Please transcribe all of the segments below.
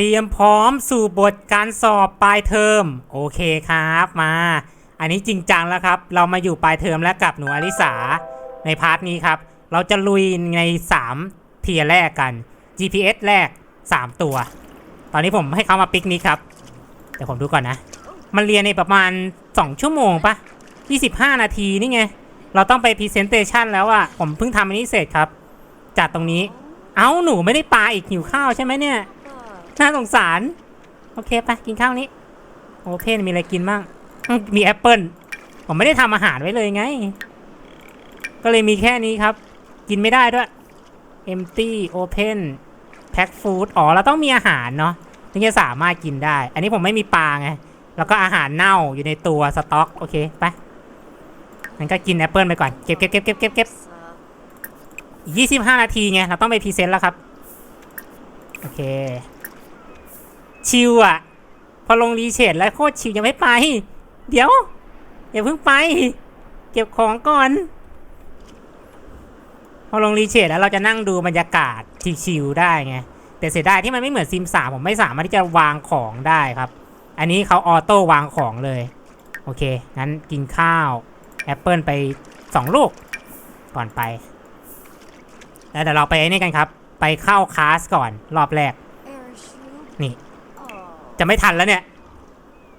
เตรียมพร้อมสู่บทการสอบปลายเทอม โอเคครับมา อันนี้จริงจังแล้วครับ เรามาอยู่ปลายเทอมแล้วกับหนูอลิสา ในพาร์ทนี้ครับ เราจะลุยใน 3 เทียรแรกกัน GPS แรก 3 ตัว ตอนนี้ผมให้เขามาปิกนิกครับเดี๋ยวผมดูก่อนนะ มันเรียนในประมาณ 2 ชั่วโมงปะ25 นาทีนี่ไง เราต้องไปพรีเซนเตชันแล้วอะผมเพิ่งทำอันนี้เสร็จครับจากตรงนี้ เอ้าหนูไม่ได้ปลาอีกหิวข้าวใช่ไหมเนี่ย น่าสงสาร โอเคไปกินข้าวนี้ โอเพนมีอะไรกินบ้างมมีแอปเปิลผมไม่ได้ทำอาหารไว้เลยไง ก็เลยมีแค่นี้ครับ กินไม่ได้ด้วย empty open pack food อ๋อ เราต้องมีอาหารเนาะถึงจะสามารถกินได้ อันนี้ผมไม่มีปลาไง แล้วก็อาหารเน่าอยู่ในตัวสต็อก โอเค ไปงั้นก็กินแอปเปิลไปก่อน เก็บเก็บเก็บเก็บเก็บเก็บยี่สิบห้านาทีไง เราต้องไปพรีเซนต์แล้วครับ โอเค ชิวอะพอลงรีเชดแล้วโคตรชิวยังไม่ไป เดี๋ยวอย่าเพิ่งไป เก็บของก่อน พอลงรีเชดแล้วเราจะนั่งดูบรรยากาศชิวๆได้ไงแต่เสียดายที่มันไม่เหมือนซิมสามผมไม่สามารถที่จะวางของได้ครับ อันนี้เขาออโต้วางของเลย โอเค งั้นกินข้าวแอปเปิลไปสองลูกก่อนไป แล้วเดี๋ยวเราไปไอ้นี่กันครับ ไปเข้าคลาสก่อนรอบแรก จะไม่ทันแล้วเนี่ย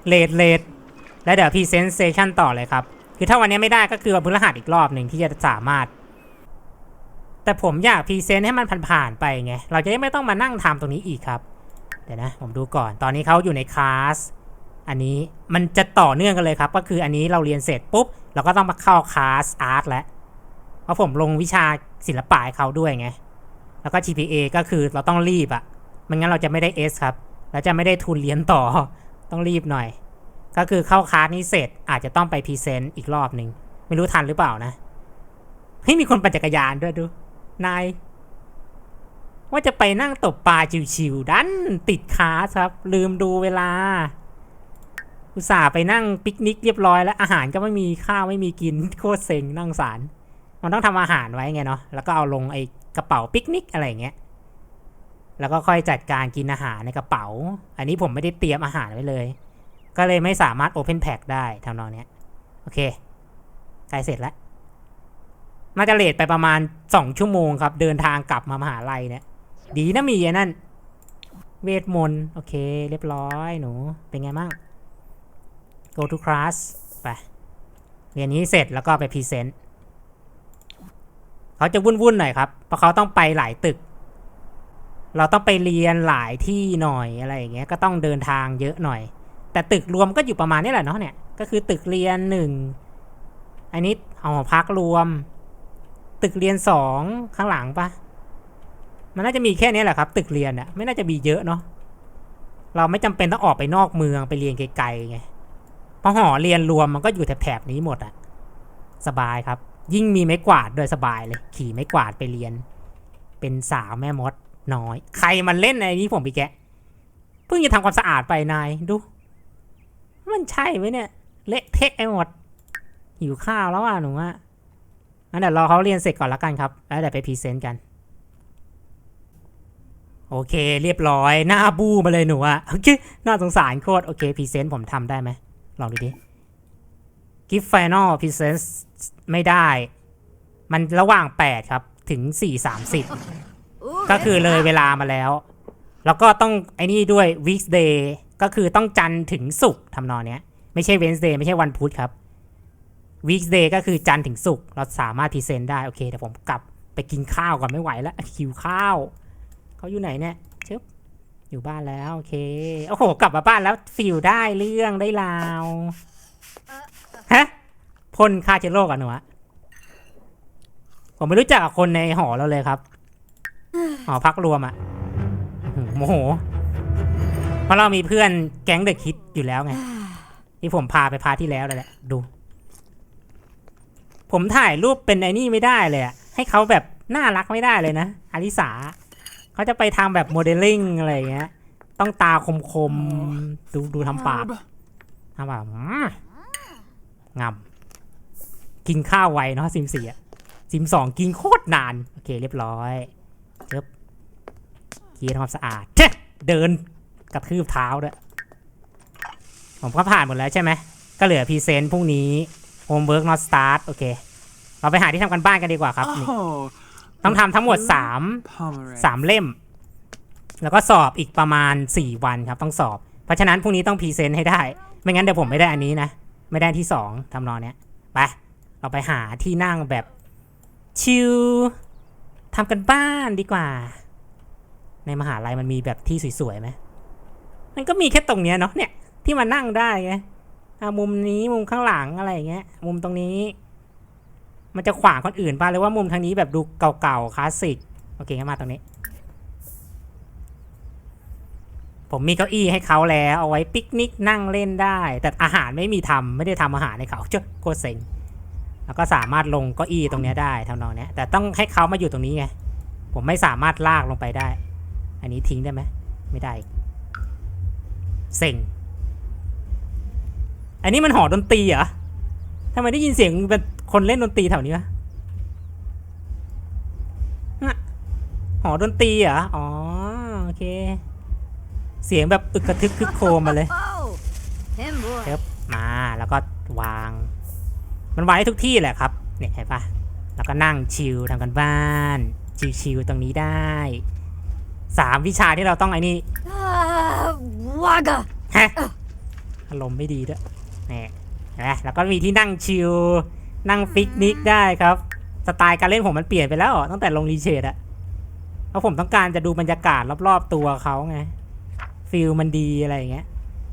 เลดเลดแล้วเดี๋ยวพรีเซนเซชันต่อเลยครับ คือถ้าวันนี้ไม่ได้ก็คือวันพฤหัสอีกรอบหนึ่งที่จะสามารถ แต่ผมอยากพรีเซนต์ให้มันผ่านๆไปไง เราจะได้ไม่ต้องมานั่งทำตรงนี้อีกครับ เดี๋ยวนะ ผมดูก่อน ตอนนี้เขาอยู่ในคลาส อันนี้มันจะต่อเนื่องกันเลยครับ ก็คืออันนี้เราเรียนเสร็จปุ๊บ เราก็ต้องมาเข้าคลาสอาร์ตแล้ว เพราะผมลงวิชาศิลปะให้เขาด้วยไง แล้วก็ GPA ก็คือเราต้องรีบอะไม่งั้นเราจะไม่ได้ S ครับ แล้วจะไม่ได้ทุนเรียนต่อต้องรีบหน่อย ก็คือเข้าคลาสนี้เสร็จอาจจะต้องไปพรีเซนต์อีกรอบหนึ่งไม่รู้ทันหรือเปล่านะเฮ้ยมีคนปั่นจักรยานด้วยดู นาย ว่าจะไปนั่งตบปลาชิวๆดันติดคาสครับ ลืมดูเวลา อุตส่าห์ไปนั่งปิกนิกเรียบร้อยแล้วอาหารก็ไม่มีข้าวไม่มีกินโคตรเซ็งนั่งสาร มันต้องทำอาหารไว้ไงเนาะแล้วก็เอาลงไอ้กระเป๋าปิกนิกอะไรอย่างเงี้ย แล้วก็ค่อยจัดการกินอาหารในกระเป๋า อันนี้ผมไม่ได้เตรียมอาหารไว้เลย ก็เลยไม่สามารถ Open Pack ได้ทำนองเนี้ยโอเคใกล้เสร็จแล้วน่าจะเลทไปประมาณ 2 ชั่วโมงครับ เดินทางกลับมามหาลัยเนี่ย ดีนะมีอ้นั่นเวทมนต์โอเค เรียบร้อยหนู เป็นไงบ้าง go to class ไป เรียนนี้เสร็จแล้วก็ไปพรีเซนต์เขาจะวุ่นๆหน่อยครับ เพราะเขาต้องไปหลายตึก เราต้องไปเรียนหลายที่หน่อยอะไรอย่างเงี้ยก็ต้องเดินทางเยอะหน่อย แต่ตึกรวมก็อยู่ประมาณนี้แหละเนาะเนี่ยก็คือตึกเรียนหนึ่งอันนี้หอพักรวม ตึกเรียนสองข้างหลังปะมันน่าจะมีแค่นี้แหละครับ ตึกเรียนอะไม่น่าจะมีเยอะเนาะเราไม่จำเป็นต้องออกไปนอกเมืองไปเรียนไกลๆไงเพราะหอเรียนรวมมันก็อยู่แถบๆนี้หมดอะสบายครับ ยิ่งมีไม้กวาดโดยสบายเลย ขี่ไม้กวาดไปเรียน เป็นสาวแม่มด น้อย ใครมันเล่นในนี้ผมไปแกเพิ่งจะทำความสะอาดไปนายดู มันใช่ไหมเนี่ยเละเทะไอ้หมดหิวข้าวแล้วอะหนูอะงั้นเดี๋ยวรอเขาเรียนเสร็จก่อนละกันครับ แล้วเดี๋ยวไปพรีเซนต์กัน โอเค เรียบร้อย หน้าบูมาเลยหนูอะโอเคน่าสงสารโคตร โอเคพรีเซนต์ผมทำได้ไหมลองดูดิกิฟต์ไฟนอลพรีเซนต์ไม่ได้ มันระหว่าง 8 ครับ ถึง 4 30 ก็คือเลยเวลามาแล้ว แล้วก็ต้องไอ้นี่ด้วย weekday ก็คือต้องจันทร์ถึงศุกร์ทำนองเนี้ย ไม่ใช่ Wednesday ไม่ใช่วันพุธครับ weekday ก็คือจันทร์ถึงศุกร์เราสามารถพรีเซนต์ได้ โอเคเดี๋ยวผมกลับไปกินข้าวก่อนไม่ไหวแล้วหิวข้าวเขาอยู่ไหนเนี่ยชึบอยู่บ้านแล้วโอเคโอ้โหกลับมาบ้านแล้วฟิลได้เรื่องได้ราวฮะพ่นฆ่าเชื้อโรคอะหนูอะผมไม่รู้จักกับคนในหอเราเลยครับ หอพักรวมอะอื้อหือโมโห เพราะเรามีเพื่อนแก๊งเด็กคิดอยู่แล้วไง ที่ผมพาไปพาที่แล้วนั่นแหละ ดู ผมถ่ายรูปเป็นไอ้นี่ไม่ได้เลยอะให้เขาแบบน่ารักไม่ได้เลยนะอลิสาเขาจะไปทำแบบโมเดลลิ่งอะไรอย่างเงี้ย ต้องตาคมๆ ดูดูทำปากทำปากอืมงำกินข้าวไวเนาะซิมสี่อะซิมสองกินโคตรนาน โอเคเรียบร้อย เรียบเคียร์ทำความสะอาดเจ๊เดินกระทืบเท้าด้วยผมก็ผ่านหมดแล้วใช่ไหม ก็เหลือพรีเซนต์พรุ่งนี้ homework not start โอเค เราไปหาที่ทำกันบ้านกันดีกว่าครับนี่ Oh, ต้องทำทั้งหมด3 pomegranate. 3เล่ม แล้วก็สอบอีกประมาณ4วันครับต้องสอบ เพราะฉะนั้นพรุ่งนี้ต้องพรีเซนต์ให้ได้ ไม่งั้นเดี๋ยวผมไม่ได้อันนี้นะ ไม่ได้ที่2ทำนองเนี้ยไปเราไปหาที่นั่งแบบชิลทำกันบ้านดีกว่า ในมหาลัยมันมีแบบที่สวยๆไหมมันก็มีแค่ตรงเนี้ยเนาะเนี่ยที่มานั่งได้ไงอะมุมนี้มุมข้างหลังอะไรอย่างเงี้ย มุมตรงนี้ มันจะขวางคนอื่นป่ะหรือว่ามุมทางนี้แบบดูเก่าๆคลาสสิกโอเคงั้นมาตรงนี้ ผมมีเก้าอี้ให้เขาแล้วเอาไว้ปิกนิกนั่งเล่นได้ แต่อาหารไม่มีทำไม่ได้ทำอาหารให้เขาเจ้าโคตรเซ็งแล้วก็สามารถลงเก้าอี้ตรงนี้ได้ทำนองเนี้ยแต่ต้องให้เขามาอยู่ตรงนี้ไงผมไม่สามารถลากลงไปได้ อันนี้ทิ้งได้ไหมไม่ได้อีกเซ็งอันนี้มันหอดนตรีเหรอทำไมได้ยินเสียงเป็นคนเล่นดนตรีแถวนี้วะหอดนตรีเหรอ อ๋อ โอเค เสียงแบบอึกกระทึกคึกโครมมาเลยครับมาแล้วก็วาง มันวางได้ทุกที่แหละครับ เนี่ยเห็นปะแล้วก็นั่งชิลทำกันบ้าน ชิลๆตรงนี้ได้ สามวิชาที่เราต้องไอ้นี่ Ah, Wagga. ฮะอารมณ์ไม่ดีด้วยนี่เห็นไหมแล้วก็มีที่นั่งชิลนั่งปิกนิกได้ครับ สไตล์การเล่นผมมันเปลี่ยนไปแล้วตั้งแต่ลงรีเชดอะเพราะผมต้องการจะดูบรรยากาศรอบๆตัวเขาไงฟิลมันดีอะไรอย่างเงี้ย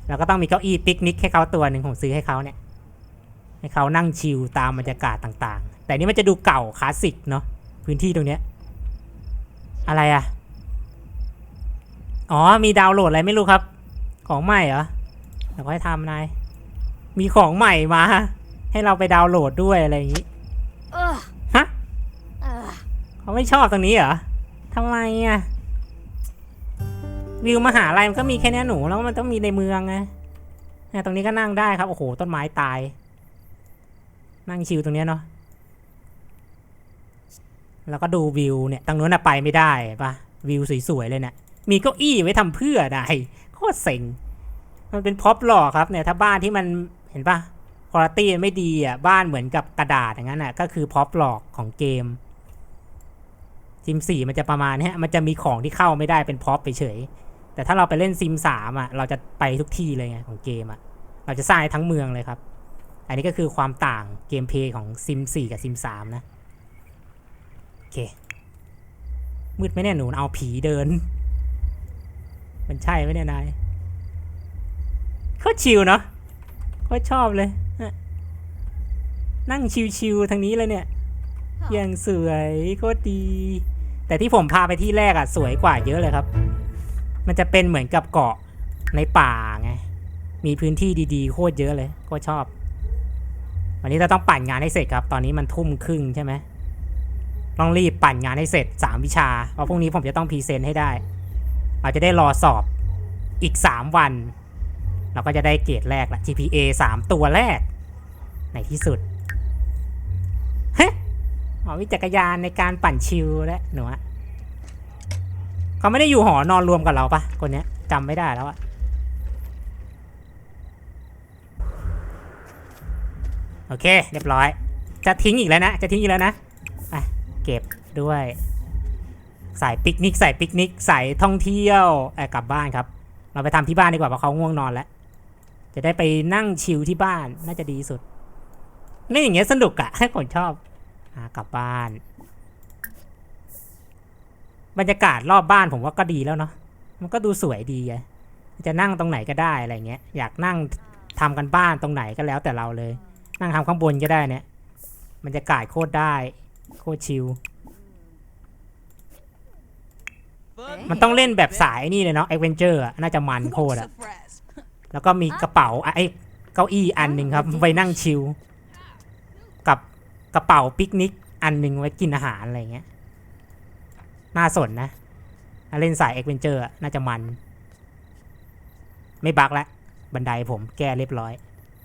แล้วก็ต้องมีเก้าอี้ปิกนิกให้เขาตัวหนึ่งผมซื้อให้เขาเนี่ยให้เขานั่งชิลตามบรรยากาศต่างๆ แต่นี่มันจะดูเก่าคลาสสิกเนาะพื้นที่ตรงเนี้ยอะไรอะ อ๋อ มีดาวน์โหลดอะไรไม่รู้ครับ ของใหม่เหรอเดี๋ยวก็ให้ทำนาย มีของใหม่มา ให้เราไปดาวน์โหลดด้วยอะไรอย่างงี้ Ugh. ฮะ Ugh. เขาไม่ชอบตรงนี้เหรอทำไมอะ วิวมหาลัยมันก็มีแค่เนี้ยหนูแล้วมันต้องมีในเมืองไงเนี่ยตรงนี้ก็นั่งได้ครับ โอ้โห ต้นไม้ตาย นั่งชิลตรงเนี้ยเนาะแล้วก็ดูวิวเนี่ยตรงนู้นน่ะไปไม่ได้ปะวิวสวยๆเลยเนี่ย มีเก้าอี้ไว้ทำเพื่อได้โคตรเซ็งมันเป็นพ็อปหล่อครับเนี่ยถ้าบ้านที่มันเห็นปะคุณภาพไม่ดีอะบ้านเหมือนกับกระดาษอย่างนั้นอะก็คือพ็อปหลอกของเกมซิมสี่มันจะประมาณนี้มันจะมีของที่เข้าไม่ได้เป็นพ็อปไปเฉย แต่ถ้าเราไปเล่นซิมสามอะเราจะไปทุกที่เลยไงของเกมอะเราจะสร้างทั้งเมืองเลยครับ อันนี้ก็คือความต่างเกมเพลย์ของซิมสี่กับซิมสามนะ โอเค มืดไหมเนี่ยหนูเอาผีเดิน มันใช่ไหมเนี่ยนายโคตรชิลเนาะโคตรชอบเลยน่ะนั่งชิลๆทางนี้เลยเนี่ยอย่างสวยโคตรดี แต่ที่ผมพาไปที่แรกอะสวยกว่าเยอะเลยครับ มันจะเป็นเหมือนกับเกาะในป่าไง มีพื้นที่ดีๆ โคตรเยอะเลยโคตรชอบ วันนี้เราต้องปั่นงานให้เสร็จครับ ตอนนี้มันทุ่มครึ่งใช่ไหมต้องรีบปั่นงานให้เสร็จสามวิชาเพราะพรุ่งนี้ผมจะต้องพรีเซนต์ให้ได้ เราจะได้รอสอบอีกสามวัน เราก็จะได้เกรดแรกละ GPA สามตัวแรก ในที่สุดหมอวิจักรยานในการปั่นชิลและหนูอะเขาไม่ได้อยู่หอนอนรวมกับเราปะคนเนี้ยจำไม่ได้แล้วอะโอเค เรียบร้อย จะทิ้งอีกแล้วนะ จะทิ้งอีกแล้วนะอะเก็บด้วย สายปิกนิกสายปิกนิกสายท่องเที่ยวเออกลับบ้านครับ เราไปทำที่บ้านดีกว่าเพราะเขาง่วงนอนแล้ว จะได้ไปนั่งชิลที่บ้านน่าจะดีสุดเล่อย่างเงี้ยสนุกอะให้คนชอบอ่ากลับบ้าน บรรยากาศรอบบ้านผมว่าก็ดีแล้วเนาะมันก็ดูสวยดีไงจะนั่งตรงไหนก็ได้อะไรเงี้ย อยากนั่งทำกันบ้านตรงไหนก็แล้วแต่เราเลย นั่งทำข้างบนก็ได้เนี่ยบรรยากาศโคตรได้ โคตรชิล มันต้องเล่นแบบสายนี่เลยเนาะเอเวนเจอร์น่าจะมันโคตรอะแล้วก็มีกระเป๋าอะไอ้เก้าอี้อันหนึ่งครับไว้นั่งชิลกับกระเป๋าปิกนิกอันหนึ่งไว้กินอาหารอะไรเงี้ยน่าสนนะถ้าเล่นสายเอ็กเวนเจอร์น่าจะมัน ไม่บักแล้วบันไดผมแก้เรียบร้อย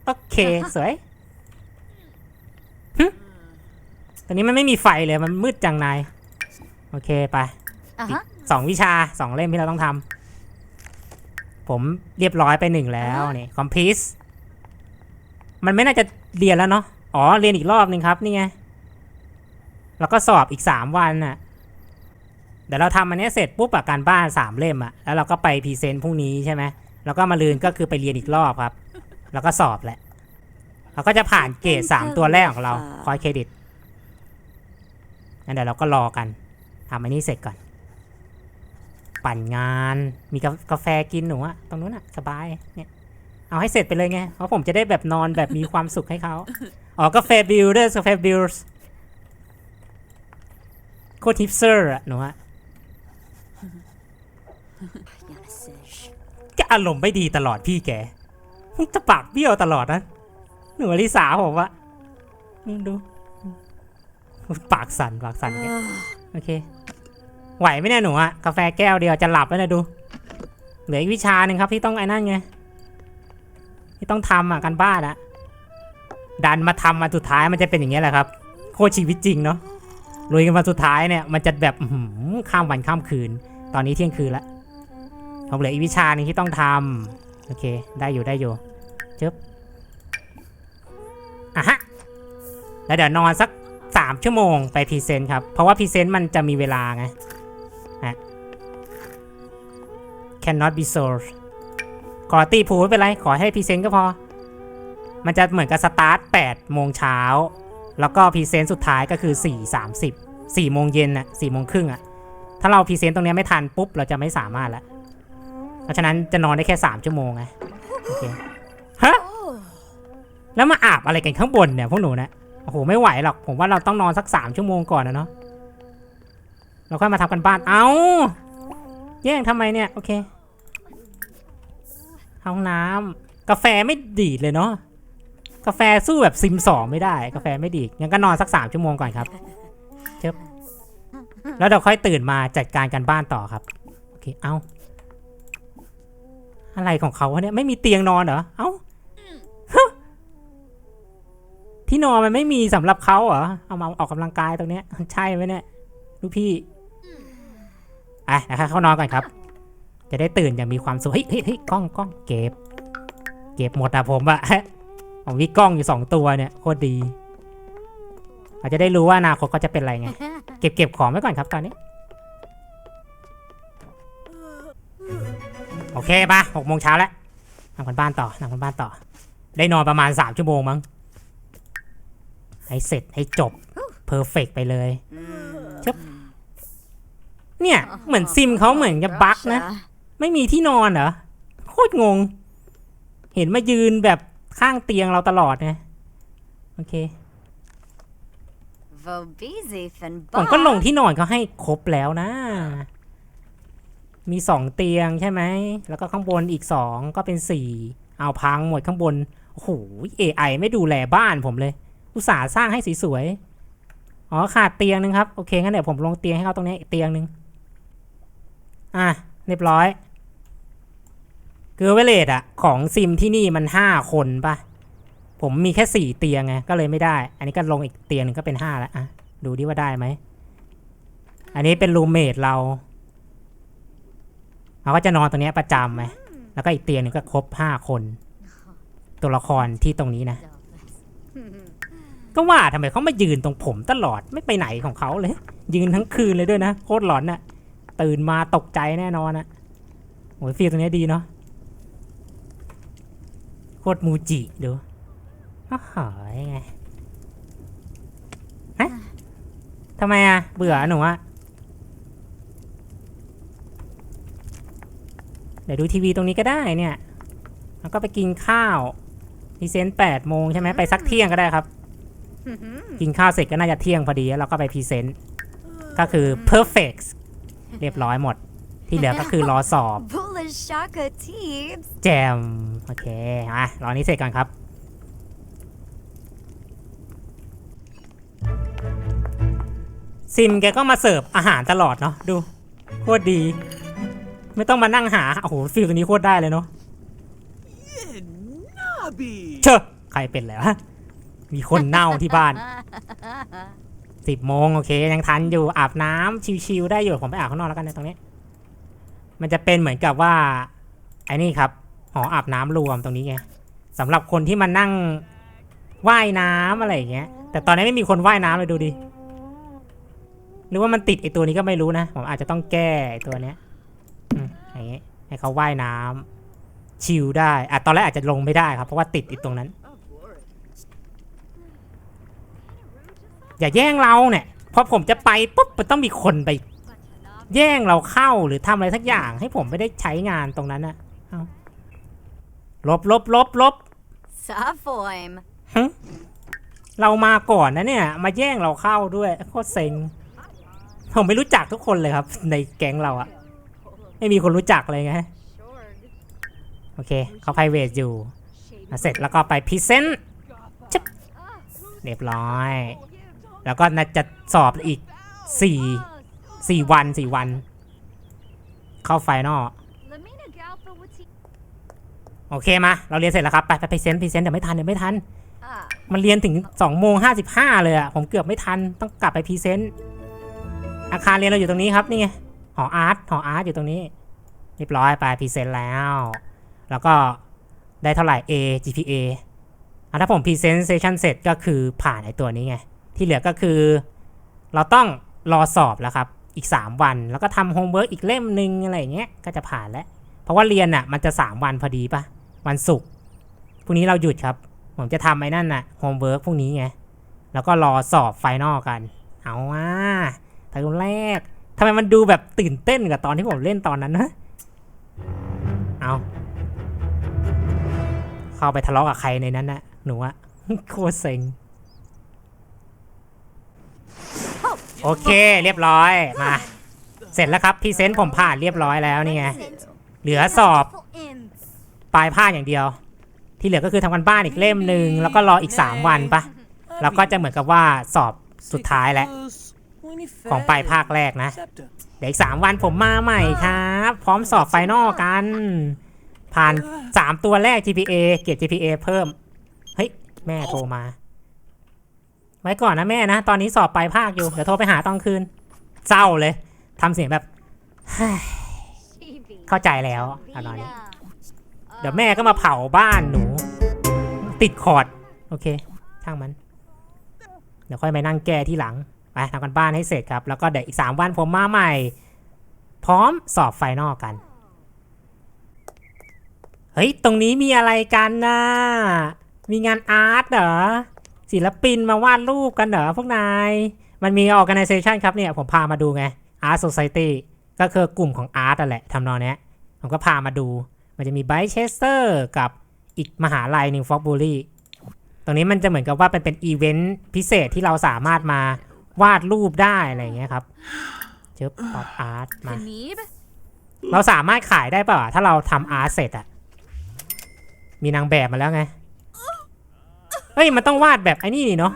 โอเค สวยหึตอนนี้มันไม่มีไฟเลยมันมืดจังนาย โอเค ไป Uh huh. สองวิชาสองเล่มที่เราต้องทำผผมเรียบร้อยไปหนึ่งแล้วนี่คอมพิสมันไม่น่าจะเรียนแล้วเนาะอ๋อเรียนอีกรอบหนึ่งครับนี่ไงแล้วก็สอบอีกสามวันน่ะเดี๋ยวเราทำอันเนี้ยเสร็จปุ๊บอะการบ้านสามเล่มอะแล้วเราก็ไปพรีเซนต์พรุ่งนี้ใช่ไหมแล้วก็มาลืนก็คือไปเรียนอีกรอบครับ แล้วก็สอบแหละเราก็จะผ่านเกรดสามตัวแรกของเราคอยเครดิตงั้นเดี๋ยวเราก็รอกันทำอันนี้เสร็จก่อน ปั่นงาน มีกากาแฟกินหนูอะตรงนู้นอะสบายเนี่ยเอาให้เสร็จไปเลยไงเพราะผมจะได้แบบนอนแบบมีความสุขให้เขาอ๋อกาแฟบิลเดอร์กาแฟบิลส์โคตรทิปเซอร์อะหนูอะจะอารมณ์ไม่ดีตลอดพี่แกจะปากเบี้ยวตลอดนะหนูอลิสาผมอะดูดู ปากสั่นปากสั่นแกโอเค ไหวไหมเนี่ยหนูอะกาแฟแก้วเดียวจะหลับแล้วนะดู เหลืออีกวิชาหนึ่งครับที่ต้องไอ้นั่นไงที่ต้องทำอะกันบ้านอะดันมาทำมาสุดท้ายมันจะเป็นอย่างเงี้ยแหละครับ โคชีวิตจริงเนาะลุยกันมาสุดท้ายเนี่ยมันจะแบบข้ามวันข้ามคืน ตอนนี้เที่ยงคืนละผมเหลืออีกวิชาหนึ่งที่ต้องทำโอเค ได้อยู่ได้อยู่จึ๊บอะฮะ แล้วเดี๋ยวนอนสักสามชั่วโมงไปพรีเซนต์ครับ เพราะว่าพรีเซนต์มันจะมีเวลาไง cannot be sold ขอตีผูไม่เป็นไร ขอให้พรีเซนต์ก็พอ มันจะเหมือนกับสตาร์ท8โมงเช้า แล้วก็พรีเซนต์สุดท้ายก็คือ 4 30 4โมงเย็นน่ะ4โมงครึ่งอะถ้าเราพรีเซนต์ตรงนี้ไม่ทันปุ๊บ เราจะไม่สามารถล้วเพราะฉะนั้นจะนอนได้แค่ 3 ชั่วโมงไงโอเคฮะแล้วมาอาบอะไรกันข้างบนเนี่ยพวกหนูนะโอ้โหไม่ไหวหรอก ผมว่าเราต้องนอนสักสามชั่วโมงก่อนนะเนาะเราค่อยมาทำกันบ้าน เอ้า แย่งทำไมเนี่ย โอเคห้องน้ำกาแฟไม่ดีดเลยเนาะกาแฟสู้แบบซิมสองไม่ได้ กาแฟไม่ดีดงั้นก็นอนสักสามชั่วโมงก่อนครับเชิบแล้วเดี๋ยวค่อยตื่นมาจัดการกันบ้านต่อครับ โอเค เอาอะไรของเขาเนี่ยไม่มีเตียงนอนเหรอ เอ้าที่นอนมันไม่มีสำหรับเขาเหรอ เอามาออกกำลังกายตรงเนี้ย ใช่ไหมเนี่ย ลูกพี่ อะนะครับเข้านอนก่อนครับ จะได้ตื่นอย่างมีความสุขเฮ้ยเฮ้ยเฮ้ยกล้องกล้องเก็บ เก็บหมดอะผมอะผมมีกล้องอยู่สองตัวเนี่ยโคตรดีเราจะได้รู้ว่าอนาคตเขาจะเป็นอะไรไง เก็บเก็บของไว้ก่อนครับตอนนี้ โอเคมาหกโมงเช้าแล้วทำกันบ้านต่อทำกันบ้านต่อ ได้นอนประมาณสามชั่วโมงมั้ง ให้เสร็จให้จบเพอร์เฟกไปเลย เนี่ย เหมือนซิมเขาเหมือนจะบั๊กนะ ไม่มีที่นอนเหรอ โคตรงง เห็นมายืนแบบข้างเตียงเราตลอดไงโอเค ผมก็ลงที่นอนเขาให้ครบแล้วนะ มีสองเตียงใช่ไหม แล้วก็ข้างบนอีกสองก็เป็นสี่ เอาพังหมดข้างบน โอ้โห AI ไม่ดูแลบ้านผมเลย อุตส่าห์สร้างให้สวยๆอ๋อขาดเตียงนึงครับ โอเคงั้นเดี๋ยวผมลงเตียงให้เขาตรงนี้อีกเตียงนึง อะเรียบร้อย คือเวเลตอะของซิมที่นี่มันห้าคนปะผมมีแค่สี่เตียงไงก็เลยไม่ได้ อันนี้ก็ลงอีกเตียงหนึ่งก็เป็นห้าแล้วอะดูดิว่าได้ไหม อันนี้เป็นรูมเมทเราเราก็จะนอนตรงนี้ประจำไหมแล้วก็อีกเตียงหนึ่งก็ครบห้าคน ตัวละครที่ตรงนี้นะ ก็ว่าทำไมเขามายืนตรงผมตลอดไม่ไปไหนของเขาเลย ยืนทั้งคืนเลยด้วยนะ โคตรหลอนน่ะ ตื่นมาตกใจแน่นอนนะโอ้ยฟีลตรงนี้ดีเนาะโคตรมูจิดูอ้าวหายไงฮะทำไมอะเบื่อหนูอะเดี๋ยวดูทีวีตรงนี้ก็ได้เนี่ย แล้วก็ไปกินข้าวดีเซนต์แปดโมงใช่ไหมไปสักเที่ยงก็ได้ครับ กินข้าวเสร็จก็น่าจะเที่ยงพอดีแล้วเราก็ไปพรีเซนต์ ก็คือ perfect เรียบร้อยหมด ที่เหลือก็คือรอสอบ Bullish Shaka Teebs. แจม โอเคอะรอนี้เสร็จก่อนครับ ซิมแกก็มาเสิร์ฟอาหารตลอดเนาะดู โคตรดี ไม่ต้องมานั่งหา โอ้โหฟิลตัวนี้โคตรได้เลยเนาะ Nobby! เชอะใครเป็นแล้วะมีคนเน่าที่บ้าน สิบโมงโอเค ยังทันอยู่อาบน้ำชิวๆได้อยู่ผมไปอาบข้างนอกแล้วกันในตรงนี้ มันจะเป็นเหมือนกับว่าไอ้นี่ครับหออาบน้ำรวมตรงนี้ไงสำหรับคนที่มานั่งว่ายน้ำอะไรอย่างเงี้ย แต่ตอนนี้ไม่มีคนว่ายน้ำเลยดูดิหรือว่ามันติดไอตัวนี้ก็ไม่รู้นะผมอาจจะต้องแก้ไอตัวเนี้ยอืมอย่างเงี้ยให้เขาว่ายน้ำชิลได้อะตอนแรกอาจจะลงไม่ได้ครับเพราะว่าติดไอตรงนั้น อย่าแย่งเราเนี่ยพอผมจะไปปุ๊บมันต้องมีคนไป แย่งเราเข้าหรือทำอะไรสักอย่าง ให้ผมไม่ได้ใช้งานตรงนั้นนะเอาลบลบลบลบ Safoim. ฮึเรามาก่อนนะเนี่ย มาแย่งเราเข้าด้วยโคตรเซ็งผมไม่รู้จักทุกคนเลยครับ ในแก๊งเราอะไม่มีคนรู้จักเลยไงโอเคเขาไพรเวทอยู่อะเสร็จแล้วก็ไปพรีเซนต์ชึบเรียบร้อย แล้วก็น่าจะสอบอีกสี่สี่วันสี่วัน เข้าไฟนอลโอเคมา เราเรียนเสร็จแล้วครับ ไปไปพรีเซนต์พรีเซนต์เดี๋ยวไม่ทันเดี๋ยวไม่ทัน มันเรียนถึง2โมง55เลยอะผมเกือบไม่ทันต้องกลับไปพรีเซนต์อาคารเรียนเราอยู่ตรงนี้ครับนี่ไงหออาร์ตหออาร์ตอยู่ตรงนี้เรียบร้อยไปพรีเซนต์แล้ว แล้วก็ได้เท่าไหร่ A GPA อะถ้าผมพรีเซนต์เซสชันเสร็จก็คือผ่านไอตัวนี้ไง ที่เหลือก็คือ เราต้องรอสอบแล้วครับ อีก 3 วัน แล้วก็ทำโฮมเวิร์กอีกเล่มหนึ่งอะไรอย่างเงี้ย ก็จะผ่านแล้ว เพราะว่าเรียนอะมันจะ 3 วันพอดีปะวันศุกร์ พรุ่งนี้เราหยุดครับ ผมจะทำไอ้นั่นน่ะ โฮมเวิร์กพรุ่งนี้ไง แล้วก็รอสอบไฟนอลกัน เอาว่าเทอมแรกทำไมมันดูแบบตื่นเต้นกับตอนที่ผมเล่นตอนนั้นนะ เอาเข้าไปทะเลาะกับใครในนั้นนะหนูอะโคตรเซ็ง โอเคเรียบร้อยมา เสร็จแล้วครับพรีเซนต์ผมผ่านเรียบร้อยแล้วนี่ไงเหลือสอบปลายภาคอย่างเดียว ที่เหลือก็คือทำกันบ้านอีกเล่มหนึ่งแล้วก็รออีก 3 วันปะแล้วก็จะเหมือนกับว่าสอบสุดท้ายแล้วของปลายภาคแรกนะเดี๋ยวอีก3วันผมมาใหม่ครับ พร้อมสอบไฟนอลกัน ผ่าน3ตัวแรก GPA เกียรติ GPA เพิ่ม เฮ้ย แม่โทรมา ไว้ก่อนนะแม่นะ ตอนนี้สอบปลายภาคอยู่ เดี๋ยวโทรไปหาตอนคืน เศร้าเลย ทำเสียงแบบ เข้าใจแล้วเอาหน่อยเดี๋ยวแม่ก็มาเผาบ้านหนู ติดคอร์ด โอเค ช่างมัน เดี๋ยวค่อยไปนั่งแก้ที่หลัง ไปทำกันบ้านให้เสร็จครับ แล้วก็เดี๋ยวอีก3วันผมมาใหม่ พร้อมสอบไฟนอลกัน เฮ้ย ตรงนี้มีอะไรกันนะมีงานอาร์ตเหรอ ศิลปินมาวาดรูปกันเหรอพวกนาย มันมี organization ครับเนี่ย ผมพามาดูไง Art Society ก็คือกลุ่มของอาร์ตนั่นแหละทำนองเนี้ย ผมก็พามาดู มันจะมีไบเชสเตอร์กับอีกมหาลัยหนึ่งฟอกบูรี่ตรงนี้มันจะเหมือนกับว่าเป็นเป็นอีเวนต์พิเศษที่เราสามารถมาวาดรูปได้อะไรอย่างเงี้ยครับเจอป๊อปอาร์ตมา Panib. เราสามารถขายได้เปล่าอะถ้าเราทำอาร์ตเสร็จอะมีนางแบบมาแล้วไงเฮ้ย มันต้องวาดแบบไอ้นี่นี่เนาะ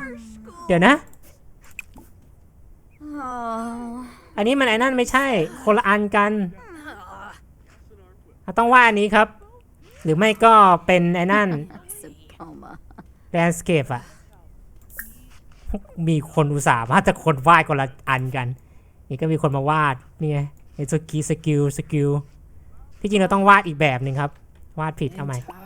เดี๋ยวนะ Oh. อันนี้มันไอ้นั่นไม่ใช่ คนละอันกันเราต้องวาดอันนี้ครับ หรือไม่ก็เป็นไอ้นั่น Sapoma. แลนด์สเคปอะมีคนอุตส่าห์มาแต่คนวาดคนละอันกัน นี่ก็มีคนมาวาด นี่ไงไอ้สกีสกิลสกิลที่จริงเราต้องวาดอีกแบบหนึ่งครับ วาดผิดเอาใหม่ Zero Flizza. Nova.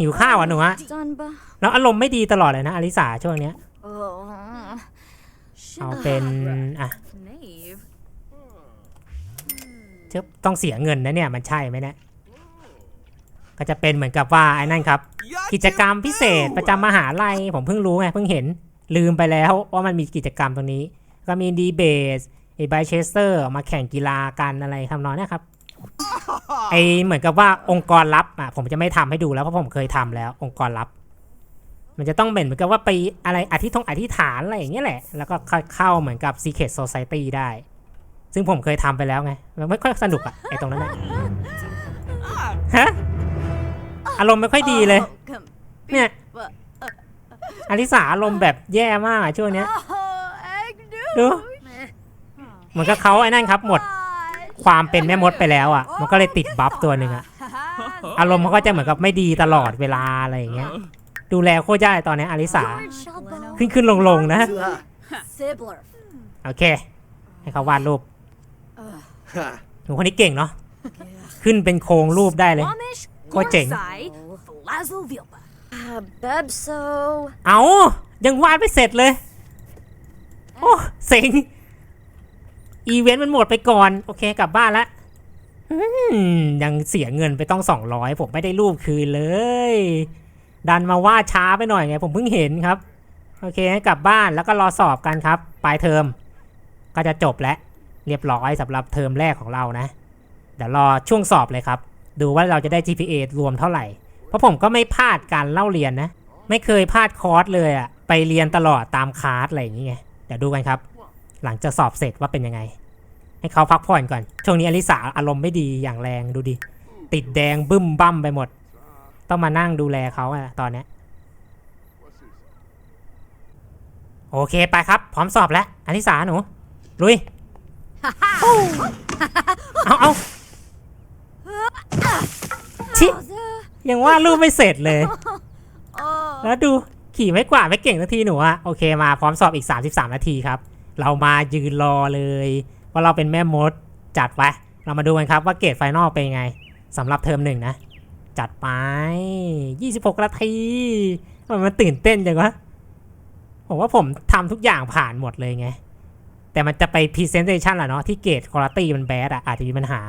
หิวข้าวอะหนูอะ Dunba. แล้วอารมณ์ไม่ดีตลอดเลยนะอลิสาช่วงเนี้ย Oh. เอาเป็นอะ Knave. เจะต้องเสียเงินนะเนี่ยมันใช่ไหมเนี่ยก็จะเป็นเหมือนกับว่าไอ้นั่นครับ กิจกรรมพิเศษประจำมหาลัยผมเพิ่งรู้ไงเพิ่งเห็นลืมไปแล้วว่ามันมีกิจกรรมตรงนี้ ก็มีดีเบสไอ้ไบเชสเตอร์มาแข่งกีฬากันอะไรทำนองเนี้ยครับ ไอเหมือนกับว่าองค์กรลับอะผมจะไม่ทำให้ดูแล้วเพราะผมเคยทำแล้ว องค์กรลับ มันจะต้องเป็นเหมือนกับว่าไปอะไรอธิษฐงอธิษฐานอะไรอย่างเงี้ยแหละ แล้วก็เข้าเหมือนกับ Secret Society ได้ ซึ่งผมเคยทำไปแล้วไงมันไม่ค่อยสนุกอะไอตรงนั้นอะฮะอารมณ์ไม่ค่อยดีเลย Oh, come. เนี่ยอลิสาอารมณ์แบบแย่มากอะช่วงเนี้ย Oh, egg ดูเหมือนกับเขาไอ้นั่นครับหมด ความเป็นแม่มดไปแล้วอะ มันก็เลยติดบัฟตัวหนึ่งอะ อารมณ์เขาก็จะเหมือนกับไม่ดีตลอดเวลาอะไรอย่างเงี้ย ดูแลโคตรยากเลยตอนนี้อลิสา ขึ้นขึ้นลงลงๆนะ Sibbler. โอเค ให้เขาวาดรูปหนูคนนี้เก่งเนาะ ขึ้นเป็นโครงรูปได้เลย Amish, Coaching. Gorsai, Flazo Vilpa. Uh, Bebso. เอายังวาดไม่เสร็จเลย โอ้ เซ็ง อีเวนต์มันหมดไปก่อน โอเคกลับบ้านละยังเสียเงินไปต้องสองร้อยผมไม่ได้รูปคืนเลย ดันมาว่าช้าไปหน่อยไง ผมเพิ่งเห็นครับ โอเคกลับบ้านแล้วก็รอสอบกันครับ ปลายเทอม ก็จะจบแล้ว เรียบร้อยสำหรับเทอมแรกของเรานะ เดี๋ยวรอช่วงสอบเลยครับ ดูว่าเราจะได้ GPA รวมเท่าไหร่ เพราะผมก็ไม่พลาดการเล่าเรียนนะ ไม่เคยพลาดคอร์สเลยอะไปเรียนตลอดตามคลาสอะไรอย่างเงี้ยเดี๋ยวดูกันครับ หลังจากสอบเสร็จว่าเป็นยังไง ให้เขาพักผ่อนก่อน ช่วงนี้อลิสาอารมณ์ไม่ดีอย่างแรงดูดิ ติดแดงบึ้มบั้มไปหมด ต้องมานั่งดูแลเขาอะตอนนี้โอเคไปครับ พร้อมสอบแล้วอลิสาหนู ลุย เอาเอาชิยังว่ารูปไม่เสร็จเลย แล้วดูขี่ไม่กว่าไม่เก่งสักทีหนูอะโอเคมาพร้อมสอบอีก 33 นาทีครับ เรามายืนรอเลยว่าเราเป็นแม่มดจัดไปเรามาดูกันครับว่าเกรดไฟนอลเป็นยังไงสำหรับเทอมหนึ่งนะ จัดไป 26นาทีทำไมมันตื่นเต้นจังวะผมว่าผมทำทุกอย่างผ่านหมดเลยไง แต่มันจะไป Presentation แหละเนาะที่เกรด Quality มันแบดอะอาจจะมีปัญหา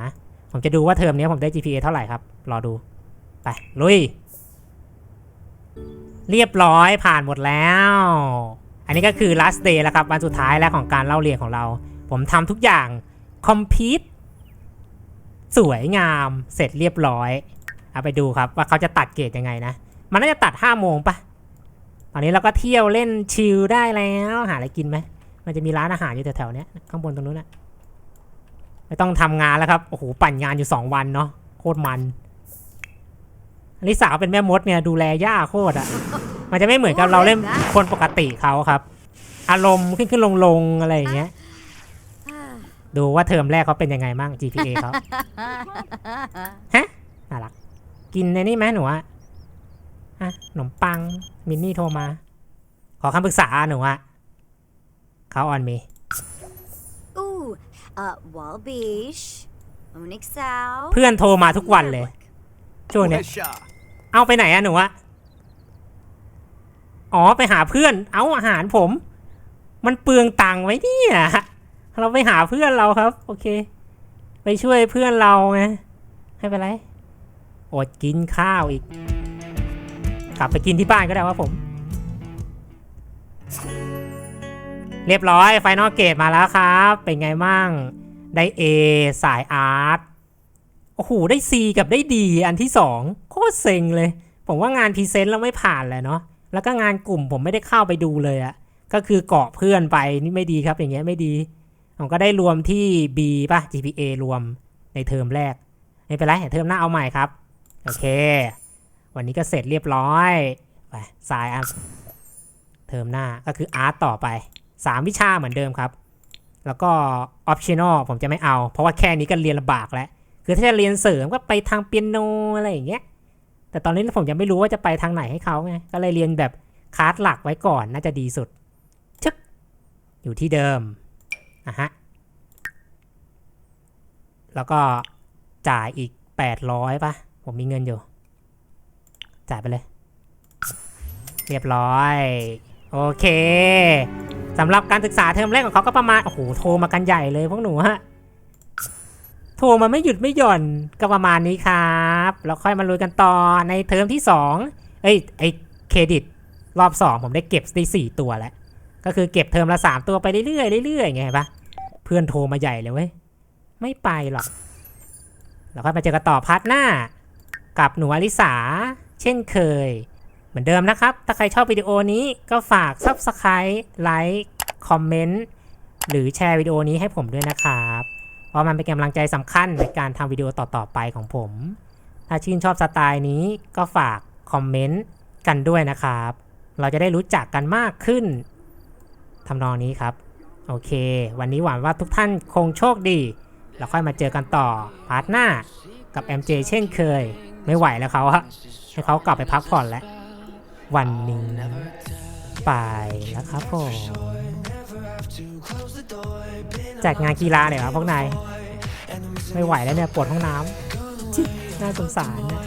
ผมจะดูว่าเทอมนี้ผมได้ GPA เท่าไหร่ครับ รอดู ไป ลุย เรียบร้อยผ่านหมดแล้ว อันนี้ก็คือ last day แล้วครับวันสุดท้ายแล้วของการเล่าเรียนของเรา ผมทำทุกอย่าง complete สวยงามเสร็จเรียบร้อย เอาไปดูครับว่าเขาจะตัดเกรดยังไงนะ มันน่าจะตัด5โมงปะตอนนี้เราก็เที่ยวเล่นชิลได้แล้ว หาอะไรกินไหม มันจะมีร้านอาหารอยู่แถวๆนี้ข้างบนตรงนู้นนะไม่ต้องทำงานแล้วครับ โอ้โห ปั่นงานอยู่ 2 วันเนาะโคตรมัน อลิสาเป็นแม่มดเนี่ยดูแลย่าโคตรอะมันจะไม่เหมือนกับเราเล่นคนปกติเขาครับ อารมณ์ขึ้นขึ้นลงลงๆอะไรอย่างเงี้ย ดูว่าเทอมแรกเขาเป็นยังไงบ้าง GPA เขาฮะน่ารัก กินในนี่ไหมหนูอะฮะขนมปัง มินนี่โทรมา ขอคำปรึกษาหนูอะเขาออนมี Ooh, uh, Walbish, Onyx Sao. เพื่อนโทรมาทุกวันเลย ช่วงเนี้ย Wisha. เอาไปไหนอะหนูอะอ๋อไปหาเพื่อน เอาอาหารผม มันเปลืองตังค์ไว้เนี่ยเราไปหาเพื่อนเราครับ โอเค ไปช่วยเพื่อนเราไงไม่เป็นไรอดกินข้าวอีก กลับไปกินที่บ้านก็ได้ว่าผม เรียบร้อยไฟนอลเกตมาแล้วครับ เป็นไงมั่ง ได้ A สายอาร์ต โอ้โห ได้ C กับได้ D อันที่2โค ตรเซ็งเลย ผมว่างานพรีเซนต์เราไม่ผ่านเลยเนาะแล้วก็งานกลุ่มผมไม่ได้เข้าไปดูเลยอะก็คือเกาะเพื่อนไปนี่ไม่ดีครับอย่างเงี้ยไม่ดี ผมก็ได้รวมที่ B ป่ะ GPA รวมในเทอมแรกไม่เป็นไรเทอมหน้าเอาใหม่ครับ โอเค วันนี้ก็เสร็จเรียบร้อยไปสายอะเทอมหน้าก็คืออาร์ตต่อไป 3 วิชาเหมือนเดิมครับ แล้วก็ optional ผมจะไม่เอา เพราะว่าแค่นี้ก็เรียนลำบากแล้ว คือถ้าจะเรียนเสริมก็ไปทางเปียโนอะไรอย่างเงี้ย แต่ตอนนี้ผมยังไม่รู้ว่าจะไปทางไหนให้เขาไง ก็เลยเรียนแบบคลาสหลักไว้ก่อนน่าจะดีสุดชึกอยู่ที่เดิมอะฮะ แล้วก็จ่ายอีก 800ป่ะ ผมมีเงินอยู่ จ่ายไปเลย เรียบร้อย โอเคสำหรับการศึกษาเทอมแรกของเขาก็ประมาณ โอ้โห โทรมากันใหญ่เลยพวกหนูฮะ โทรมาไม่หยุดไม่หย่อนก็ประมาณนี้ครับแล้วค่อยมาลุยกันต่อในเทอมที่2เอ้ยไอเครดิตรอบ 2 ผมได้เก็บได้4ตัวแล้ว ก็คือเก็บเทอมละ 3 ตัวไปเรื่อยๆเรื่อยๆไงเห็นปะเพื่อนโทรมาใหญ่เลยเว้ย ไม่ไปหรอกแล้วค่อยมาเจอกันต่อพาร์ทหน้า กับหนูอลิสาเช่นเคย เหมือนเดิมนะครับ ถ้าใครชอบวิดีโอนี้ก็ฝาก Subscribe ไลค์คอมเมนต์หรือแชร์วิดีโอนี้ให้ผมด้วยนะครับ เพราะมันเป็นกำลังใจสำคัญในการทำวิดีโอต่อๆไปของผม ถ้าชื่นชอบสไตล์นี้ก็ฝากคอมเมนต์กันด้วยนะครับ เราจะได้รู้จักกันมากขึ้นทำนองนี้ครับ โอเค วันนี้หวังว่าทุกท่านคงโชคดี แล้วค่อยมาเจอกันต่อพาร์ทหน้ากับ MJ เช่นเคย ไม่ไหวแล้วเขาอะให้เขากลับไปพักผ่อนแล้ว วันนี้ไปแล้วครับผม จกงานกีฬาเนี่ยครับพวกนายไม่ไหวแล้วเนี่ยปวดห้องน้ำน่าสงสารเนี่ย